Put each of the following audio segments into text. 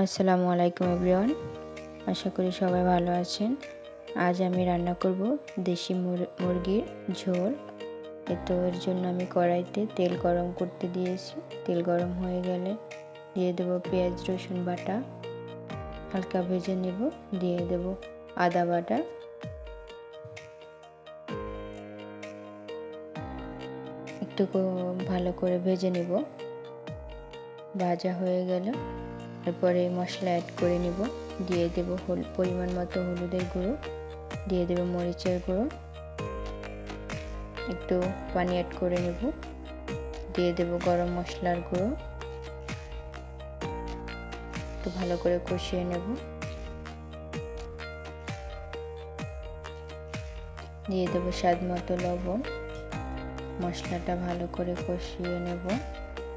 আসসালামু আলাইকুম এভরিওয়ান। আশা করি সবাই ভালো আছেন। আজ আমি রান্না করব দেশি মুরগির ঝোল। এ তো এর জন্য আমি কড়াইতে তেল গরম করতে দিয়েছি। তেল গরম হয়ে গেলে দিয়ে দেব পেঁয়াজ, রসুন বাটা। হালকা ভেজে নেব, দিয়ে দেব আদা বাটা। একটু ভালো করে ভেজে নেব। ভাজা হয়ে গেল তারপরে মশলা অ্যাড করে নিব। দিয়ে দেব পরিমাণ মতো হলুদের গুঁড়ো। দিয়ে দেব মরিচের গুঁড়ো। একটু পানি অ্যাড করে নেব। দিয়ে দেব গরম মশলার গুঁড়ো। একটু ভালো করে কষিয়ে নেব। দিয়ে দেবো স্বাদ মতো লবণ। মশলাটা ভালো করে কষিয়ে নেব।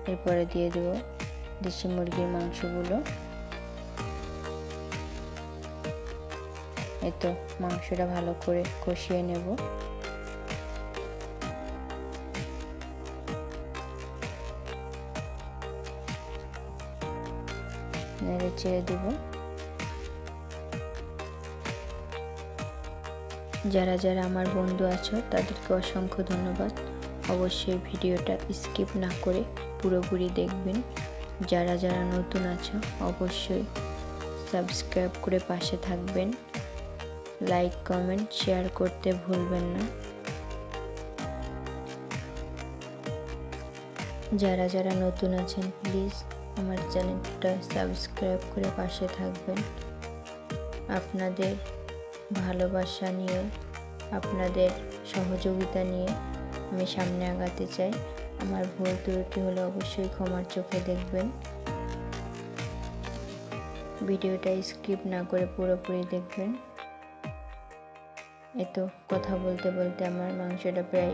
এরপরে দিয়ে দেবো দেশি মুরগির মাংসগুলো। এই তো মাংসটা ভালো করে কষিয়ে নেব। নেড়ে চেড়ে দেব। যারা যারা আমার বন্ধু আছো, তাদেরকে অসংখ্য ধন্যবাদ। অবশ্যই ভিডিওটা স্কিপ না করে পুরোপুরি দেখবেন। যারা যারা নতুন আছো, অবশ্যই সাবস্ক্রাইব করে পাশে থাকবেন। লাইক কমেন্ট শেয়ার করতে ভুলবেন না। যারা যারা নতুন আছেন প্লিজ আমার চ্যানেলটা সাবস্ক্রাইব করে পাশে থাকবেন। আপনাদের ভালোবাসা নিয়ে, আপনাদের সহযোগিতা নিয়ে আমি সামনে আগাতে চাই। আমার ভুল ত্রুটি হলে অবশ্যই ক্ষমার চোখে দেখবেন। ভিডিওটা স্কিপ না করে পুরোপুরি দেখবেন। এতো কথা বলতে বলতে আমার মাংসটা প্রায়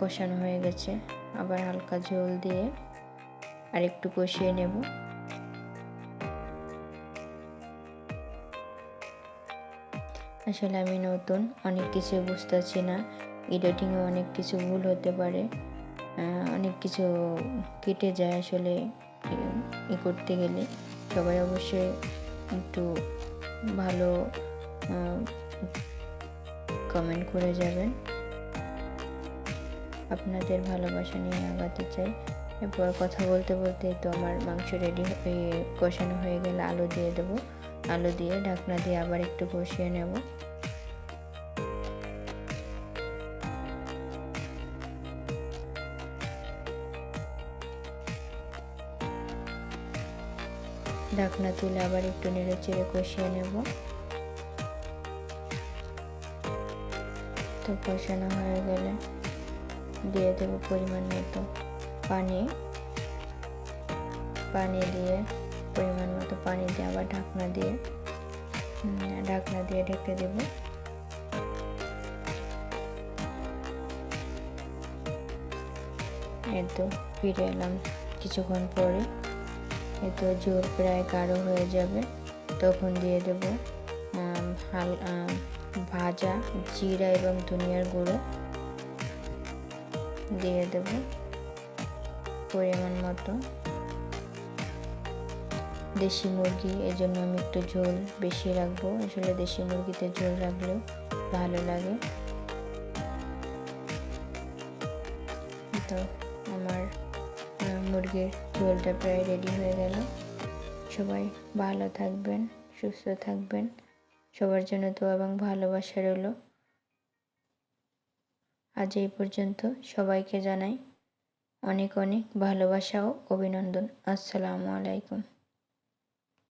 কষানো হয়ে গেছে। আবার হালকা ঝোল দিয়ে আর একটু কষিয়ে নেব। আসলে আমি নতুন, অনেক কিছু বুঝতেছি না। এডিটিংয়ে অনেক কিছু ভুল হতে পারে। অনেক কিছু কেটে যায় আসলে ই করতে গেলে। সবাই অবশ্যই একটু ভালো কমেন্ট করে যাবেন। আপনাদের ভালোবাসা নিয়ে আগাতে চাই। এরপর কথা বলতে বলতে তো আমার মাংস রেডি কষানো হয়ে গেলে আলু দিয়ে দেবো। আলু দিয়ে ঢাকনা দিয়ে আবার একটু কষিয়ে নেব। ঢাকনা তুলে আবার একটু নেড়ে চেড়ে কষিয়ে নেব। তো কষানো হয়ে গেলে দিয়ে দেব পরিমাণ মতো পানি। পানি দিয়ে পরিমাণ মতো পানি দিয়ে আবার ঢাকনা দিয়ে ঢাকনা দিয়ে ঢেকে দেব। এই তো ফিরে এলাম কিছুক্ষণ পরে। এতো জোর প্রায় গাঢ় হয়ে যাবে, তখন দিয়ে দেব হাল ভাজা, জিরা এবং ধনিয়ার গুঁড়ো। দিয়ে দেব পরিমাণ মতো। দেশি মুরগি, এজন্য আমি একটু ঝোল বেশি রাখব। আসলে দেশি মুরগিতে ঝোল রাখলেও ভালো লাগে। তো, আমার মুরগির ঝোলটা প্রায় রেডি হয়ে গেল। সবাই ভালো থাকবেন, সুস্থ থাকবেন। সবার জন্য তো এবং ভালোবাসা রইল। আজ এই পর্যন্ত সবাইকে জানাই অনেক অনেক ভালোবাসা ও অভিনন্দন। আসসালামু আলাইকুম।